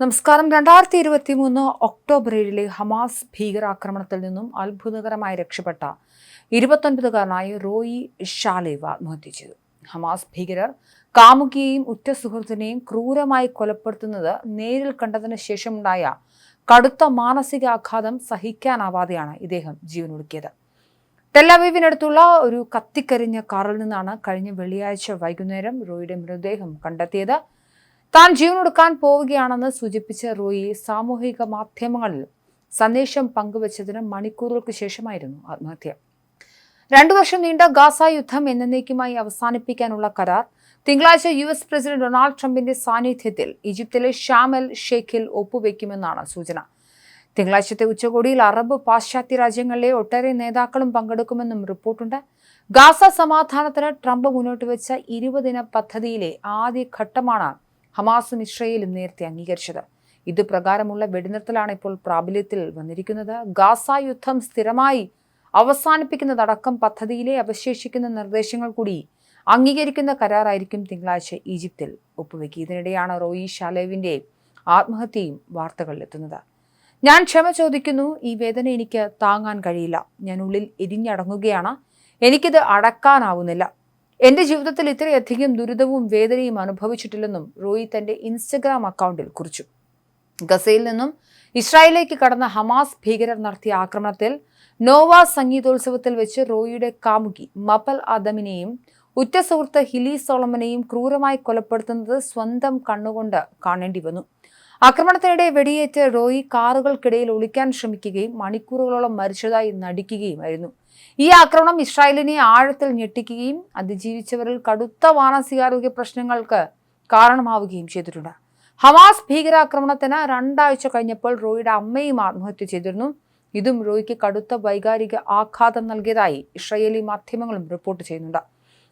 നമസ്കാരം. രണ്ടായിരത്തി ഇരുപത്തി മൂന്ന് ഒക്ടോബർ ഏഴിലെ ഹമാസ് ഭീകരാക്രമണത്തിൽ നിന്നും അത്ഭുതകരമായി രക്ഷപ്പെട്ട ഇരുപത്തൊൻപതുകാരനായ റോയി ഷാലേവ് ആത്മഹത്യ ചെയ്തു ഹമാസ് ഭീകരർ കാമുകിയെയും ഉറ്റ സുഹൃത്തിനെയും ക്രൂരമായി കൊലപ്പെടുത്തുന്നത് നേരിൽ കണ്ടതിന് ശേഷമുണ്ടായ കടുത്ത മാനസികാഘാതം സഹിക്കാനാവാതെയാണ് ഇദ്ദേഹം ജീവനൊടുക്കിയത്. ടെല്ലവീവിനടുത്തുള്ള ഒരു കത്തിക്കരിഞ്ഞ കാറിൽ നിന്നാണ് കഴിഞ്ഞ വെള്ളിയാഴ്ച വൈകുന്നേരം റോയിയുടെ മൃതദേഹം കണ്ടെത്തിയത്. താൻ ജീവനൊടുക്കാൻ പോവുകയാണെന്ന് സൂചിപ്പിച്ച റോയി സാമൂഹിക മാധ്യമങ്ങളിൽ സന്ദേശം പങ്കുവച്ചതിന് മണിക്കൂറുകൾക്ക് ശേഷമായിരുന്നു ആത്മഹത്യ. രണ്ടു വർഷം നീണ്ട ഗാസ യുദ്ധം എന്നേക്കുമായി അവസാനിപ്പിക്കാനുള്ള കരാർ തിങ്കളാഴ്ച യു എസ് പ്രസിഡന്റ് ഡൊണാൾഡ് ട്രംപിന്റെ സാന്നിധ്യത്തിൽ ഈജിപ്തിലെ ഷാമൽ ഷെയ്ഖിൽ ഒപ്പുവെക്കുമെന്നാണ് സൂചന. തിങ്കളാഴ്ചത്തെ ഉച്ചകോടിയിൽ അറബ് പാശ്ചാത്യ രാജ്യങ്ങളിലെ ഒട്ടേറെ നേതാക്കളും പങ്കെടുക്കുമെന്നും റിപ്പോർട്ടുണ്ട്. ഗാസ സമാധാനത്തിന് ട്രംപ് മുന്നോട്ട് വെച്ച ഇരുപതിന പദ്ധതിയിലെ ആദ്യ ഘട്ടമാണ് ഹമാസും ഇസ്രയേലും നേരത്തെ അംഗീകരിച്ചത്. ഇത് പ്രകാരമുള്ള വെടിനിർത്തലാണ് ഇപ്പോൾ പ്രാബല്യത്തിൽ വന്നിരിക്കുന്നത്. ഗാസ യുദ്ധം സ്ഥിരമായി അവസാനിപ്പിക്കുന്നതടക്കം പദ്ധതിയിലെ അവശേഷിക്കുന്ന നിർദ്ദേശങ്ങൾ കൂടി അംഗീകരിക്കുന്ന കരാറായിരിക്കും തിങ്കളാഴ്ച ഈജിപ്തിൽ ഒപ്പുവെക്കുക. ഇതിനിടെയാണ് റോയി ഷാലേവിന്റെ ആത്മഹത്യയും വാർത്തകളിലെത്തുന്നത് ഞാൻ ക്ഷമ ചോദിക്കുന്നു ഈ വേദന എനിക്ക് താങ്ങാൻ കഴിയില്ല. ഞാൻ ഉള്ളിൽ എരിഞ്ഞടങ്ങുകയാണ്. എനിക്കിത് അടക്കാനാവുന്നില്ല. എന്റെ ജീവിതത്തിൽ ഇത്രയധികം ദുരിതവും വേദനയും അനുഭവിച്ചിട്ടില്ലെന്നും റോയി തന്റെ ഇൻസ്റ്റഗ്രാം അക്കൗണ്ടിൽ കുറിച്ചു. ഗസയിൽ നിന്നും ഇസ്രായേലിലേക്ക് കടന്ന ഹമാസ് ഭീകരർ നടത്തിയ ആക്രമണത്തിൽ നോവ സംഗീതോത്സവത്തിൽ വെച്ച് റോയിയുടെ കാമുകി മപ്പൽ ആദമിനെയും ഉറ്റ സുഹൃത്ത് ഹിലി സോളമനെയും ക്രൂരമായി കൊലപ്പെടുത്തുന്നത് സ്വന്തം കണ്ണുകൊണ്ട് കാണേണ്ടി വന്നു. ആക്രമണത്തിനിടെ വെടിയേറ്റ് റോയി കാറുകൾക്കിടയിൽ ഒളിക്കാൻ ശ്രമിക്കുകയും മണിക്കൂറുകളോളം മരിച്ചതായി നടിക്കുകയുമായിരുന്നു. ഈ ആക്രമണം ഇസ്രായേലിനെ ആഴത്തിൽ ഞെട്ടിക്കുകയും അതിജീവിച്ചവരിൽ കടുത്ത മാനസികാരോഗ്യ പ്രശ്നങ്ങൾക്ക് കാരണമാവുകയും ചെയ്തിട്ടുണ്ട്. ഹമാസ് ഭീകരാക്രമണത്തിന് രണ്ടാഴ്ച കഴിഞ്ഞപ്പോൾ റോയിയുടെ അമ്മയും ആത്മഹത്യ ചെയ്തിരുന്നു. ഇതും റോയിക്ക് കടുത്ത വൈകാരിക ആഘാതം നൽകിയതായി ഇസ്രയേലി മാധ്യമങ്ങളും റിപ്പോർട്ട് ചെയ്യുന്നുണ്ട്.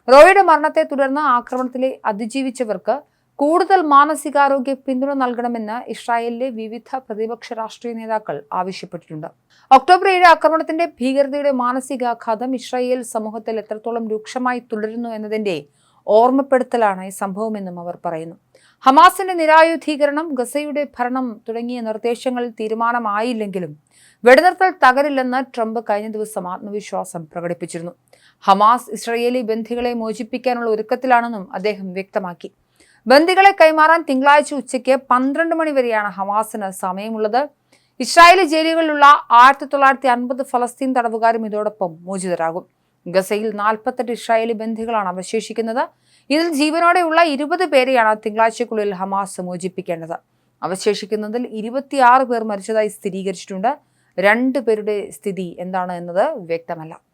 റോയിയുടെ മരണത്തെ തുടർന്ന് ആക്രമണത്തിലെ അതിജീവിച്ചവർക്ക് കൂടുതൽ മാനസികാരോഗ്യ പിന്തുണ നൽകണമെന്ന് ഇസ്രായേലിലെ വിവിധ പ്രതിപക്ഷ രാഷ്ട്രീയ നേതാക്കൾ ആവശ്യപ്പെട്ടിട്ടുണ്ട്. ഒക്ടോബർ ഏഴ് ആക്രമണത്തിന്റെ ഭീകരതയുടെ മാനസികാഘാതം ഇസ്രായേൽ സമൂഹത്തിൽ എത്രത്തോളം രൂക്ഷമായി തുടരുന്നു എന്നതിന്റെ ഓർമ്മപ്പെടുത്തലാണ് ഈ സംഭവമെന്നും അവർ പറയുന്നു. ഹമാസിന്റെ നിരായുധീകരണം ഗസയുടെ ഭരണം തുടങ്ങിയ നിർദ്ദേശങ്ങളിൽ തീരുമാനമായില്ലെങ്കിലും വെടിനിർത്തൽ തകരില്ലെന്ന് ട്രംപ് കഴിഞ്ഞ ദിവസം ആത്മവിശ്വാസം പ്രകടിപ്പിച്ചിരുന്നു. ഹമാസ് ഇസ്രയേലി ബന്ധികളെ മോചിപ്പിക്കാനുള്ള ഒരുക്കത്തിലാണെന്നും അദ്ദേഹം വ്യക്തമാക്കി. ബന്ദികളെ കൈമാറാൻ തിങ്കളാഴ്ച ഉച്ചയ്ക്ക് പന്ത്രണ്ട് മണി വരെയാണ് ഹമാസിന് സമയമുള്ളത്. ഇസ്രായേലി ജയിലുകളിലുള്ള ആയിരത്തി തൊള്ളായിരത്തി അൻപത് ഫലസ്തീൻ തടവുകാരും ഇതോടൊപ്പം മോചിതരാകും. ഗസയിൽ നാൽപ്പത്തെട്ട് ഇസ്രായേലി ബന്ധികളാണ് അവശേഷിക്കുന്നത്. ഇതിൽ ജീവനോടെയുള്ള ഇരുപത് പേരെയാണ് തിങ്കളാഴ്ചക്കുള്ളിൽ ഹമാസ് മോചിപ്പിക്കേണ്ടത്. അവശേഷിക്കുന്നതിൽ ഇരുപത്തിയാറ് പേർ മരിച്ചതായി സ്ഥിരീകരിച്ചിട്ടുണ്ട്. രണ്ട് പേരുടെ സ്ഥിതി എന്താണ് എന്നത് വ്യക്തമല്ല.